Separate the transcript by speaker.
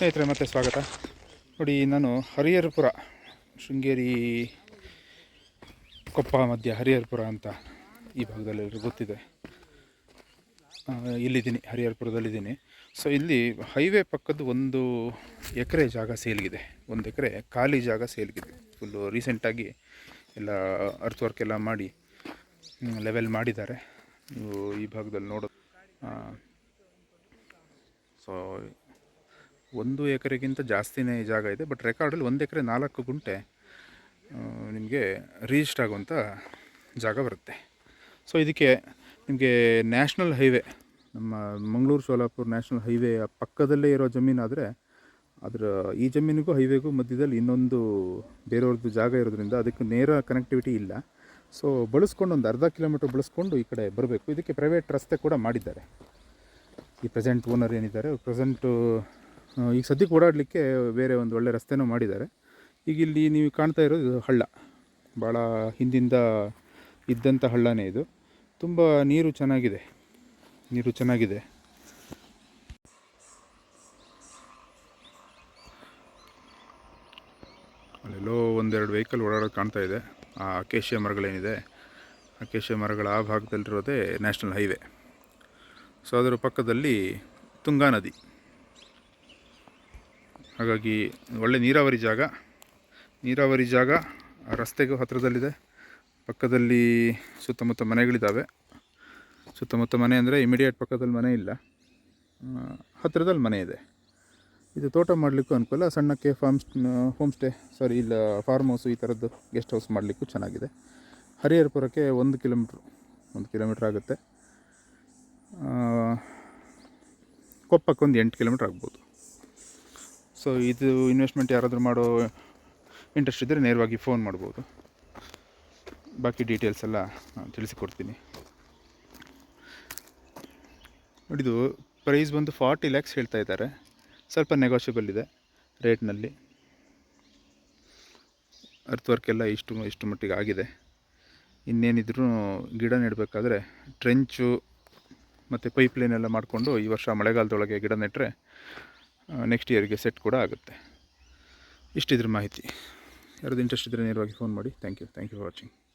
Speaker 1: ಸ್ನೇಹಿತರೆ, ಮತ್ತೆ ಸ್ವಾಗತ. ನೋಡಿ, ನಾನು ಹರಿಹರಪುರ, ಶೃಂಗೇರಿ, ಕೊಪ್ಪ ಮಧ್ಯ ಹರಿಹರಪುರ ಅಂತ ಈ ಭಾಗದಲ್ಲಿ ಗೊತ್ತಿದೆ. ಇಲ್ಲಿದ್ದೀನಿ, ಹರಿಹರಪುರದಲ್ಲಿದ್ದೀನಿ. ಸೊ ಇಲ್ಲಿ ಹೈವೇ ಪಕ್ಕದ ಒಂದು ಎಕರೆ ಜಾಗ ಸೇಲ್ಗಿದೆ. ಒಂದು ಎಕರೆ ಖಾಲಿ ಜಾಗ ಸೇಲ್ಗಿದೆ. ಫುಲ್ಲು ರೀಸೆಂಟಾಗಿ ಎಲ್ಲ ಅರ್ತ್ ವರ್ಕ್ ಎಲ್ಲ ಮಾಡಿ ಲೆವೆಲ್ ಮಾಡಿದ್ದಾರೆ. ನೀವು ಈ ಭಾಗದಲ್ಲಿ ನೋಡೋದು ಸೊ ಒಂದು ಎಕರೆಗಿಂತ ಜಾಸ್ತಿನೇ ಜಾಗ ಇದೆ ಬಟ್ ರೆಕಾರ್ಡಲ್ಲಿ ಒಂದು ಎಕರೆ ನಾಲ್ಕು ಗುಂಟೆ ನಿಮಗೆ ರಿಜಿಸ್ಟರ್ ಆಗುವಂಥ ಜಾಗ ಬರುತ್ತೆ. ಸೊ ಇದಕ್ಕೆ ನಿಮಗೆ ನ್ಯಾಷನಲ್ ಹೈವೇ ನಮ್ಮ ಮಂಗಳೂರು ಸೋಲಾಪುರ ನ್ಯಾಷನಲ್ ಹೈವೇ ಪಕ್ಕದಲ್ಲೇ ಇರೋ ಜಮೀನಾದರೆ ಅದರ ಈ ಜಮೀನಿಗೂ ಹೈವೇಗೂ ಮಧ್ಯದಲ್ಲಿ ಇನ್ನೊಂದು ಬೇರೆಯವ್ರದ್ದು ಜಾಗ ಇರೋದ್ರಿಂದ ಅದಕ್ಕೆ ನೇರ ಕನೆಕ್ಟಿವಿಟಿ ಇಲ್ಲ. ಸೊ ಬಳಸ್ಕೊಂಡು ಒಂದು ಅರ್ಧ ಕಿಲೋಮೀಟ್ರ್ ಬಳಸ್ಕೊಂಡು ಈ ಕಡೆ ಬರಬೇಕು. ಇದಕ್ಕೆ ಪ್ರೈವೇಟ್ ರಸ್ತೆ ಕೂಡ ಮಾಡಿದ್ದಾರೆ. ಈ ಪ್ರೆಸೆಂಟ್ ಓನರ್ ಏನಿದ್ದಾರೆ ಪ್ರೆಸೆಂಟು ಈಗ ಸದ್ಯಕ್ಕೆ ಓಡಾಡಲಿಕ್ಕೆ ಬೇರೆ ಒಂದು ಒಳ್ಳೆ ರಸ್ತೆನೂ ಮಾಡಿದ್ದಾರೆ. ಈಗ ಇಲ್ಲಿ ನೀವು ಕಾಣ್ತಾ ಇರೋದು ಹಳ್ಳ. ಭಾಳ ಹಿಂದಿಂದ ಇದ್ದಂಥ ಹಳ್ಳನೇ ಇದು. ತುಂಬ ನೀರು ಚೆನ್ನಾಗಿದೆ. ನೀರು ಚೆನ್ನಾಗಿದೆ. ಅಲ್ಲೆಲ್ಲೋ ಒಂದೆರಡು ವೆಹಿಕಲ್ ಓಡಾಡೋದು ಕಾಣ್ತಾ ಇದೆ. ಆ ಅಕೇಶಿಯ ಮರಗಳೇನಿದೆ. ಅಕೇಶಿಯ ಮರಗಳ ಆ ಭಾಗದಲ್ಲಿರೋದೇ ನ್ಯಾಷನಲ್ ಹೈವೇ ಸೊ ಅದರ ಪಕ್ಕದಲ್ಲಿ ತುಂಗಾ ನದಿ. ಹಾಗಾಗಿ ಒಳ್ಳೆ ನೀರಾವರಿ ಜಾಗ. ನೀರಾವರಿ ಜಾಗ ರಸ್ತೆಗೂ ಹತ್ತಿರದಲ್ಲಿದೆ ಪಕ್ಕದಲ್ಲಿ ಸುತ್ತಮುತ್ತ ಮನೆಗಳಿದ್ದಾವೆ ಸುತ್ತಮುತ್ತ ಮನೆ ಅಂದರೆ ಇಮಿಡಿಯೇಟ್ ಪಕ್ಕದಲ್ಲಿ ಮನೆ ಇಲ್ಲ. ಹತ್ತಿರದಲ್ಲಿ ಮನೆ ಇದೆ. ಇದು ತೋಟ ಮಾಡಲಿಕ್ಕೂ ಅನುಕೂಲ. ಸಣ್ಣಕ್ಕೆ ಫಾರ್ಮ್ ಹೋಮ್ ಸ್ಟೇ ಸಾರಿ ಇಲ್ಲ ಫಾರ್ಮ್ ಹೌಸು ಈ ಥರದ್ದು ಗೆಸ್ಟ್ ಹೌಸ್ ಮಾಡಲಿಕ್ಕೂ ಚೆನ್ನಾಗಿದೆ. ಹರಿಹರಪುರಕ್ಕೆ ಒಂದು ಕಿಲೋಮೀಟ್ರ್ ಒಂದು ಕಿಲೋಮೀಟ್ರ್ ಆಗುತ್ತೆ. ಕೊಪ್ಪಕ್ಕೊಂದು ಎಂಟು ಕಿಲೋಮೀಟ್ರ್ ಆಗ್ಬೋದು. ಸೊ ಇದು ಇನ್ವೆಸ್ಟ್ಮೆಂಟ್ ಯಾರಾದರೂ ಮಾಡೋ ಇಂಟ್ರೆಸ್ಟ್ ಇದ್ದರೆ ನೇರವಾಗಿ ಫೋನ್ ಮಾಡ್ಬೋದು. ಬಾಕಿ ಡೀಟೇಲ್ಸ್ ಎಲ್ಲ ನಾನು ತಿಳಿಸಿಕೊಡ್ತೀನಿ. ನೋಡಿದು ಪ್ರೈಸ್ ಬಂದು ಫಾರ್ಟಿ ಲ್ಯಾಕ್ಸ್ ಹೇಳ್ತಾ ಇದ್ದಾರೆ. ಸ್ವಲ್ಪ ನೆಗೋಷಿಯಬಲ್ ಇದೆ ರೇಟ್ನಲ್ಲಿ ಅರ್ತ್ ವರ್ಕ್ ಎಲ್ಲ ಇಷ್ಟು ಇಷ್ಟು ಮಟ್ಟಿಗೆ ಆಗಿದೆ. ಇನ್ನೇನಿದ್ರೂ ಗಿಡ ನೆಡಬೇಕಾದ್ರೆ ಟ್ರೆಂಚು ಮತ್ತು ಪೈಪ್ ಲೈನ್ ಎಲ್ಲ ಮಾಡಿಕೊಂಡು ಈ ವರ್ಷ ಮಳೆಗಾಲದೊಳಗೆ ಗಿಡ ನೆಟ್ಟರೆ ನೆಕ್ಸ್ಟ್ ಇಯರ್ಗೆ ಸೆಟ್ ಕೂಡ ಆಗುತ್ತೆ. ಇಷ್ಟಿದ್ರ ಮಾಹಿತಿ. ಯಾರದು ಇಂಟ್ರೆಸ್ಟ್ ಇದ್ದರೆ ನೇರವಾಗಿ ಫೋನ್ ಮಾಡಿ. Thank you thank you for watching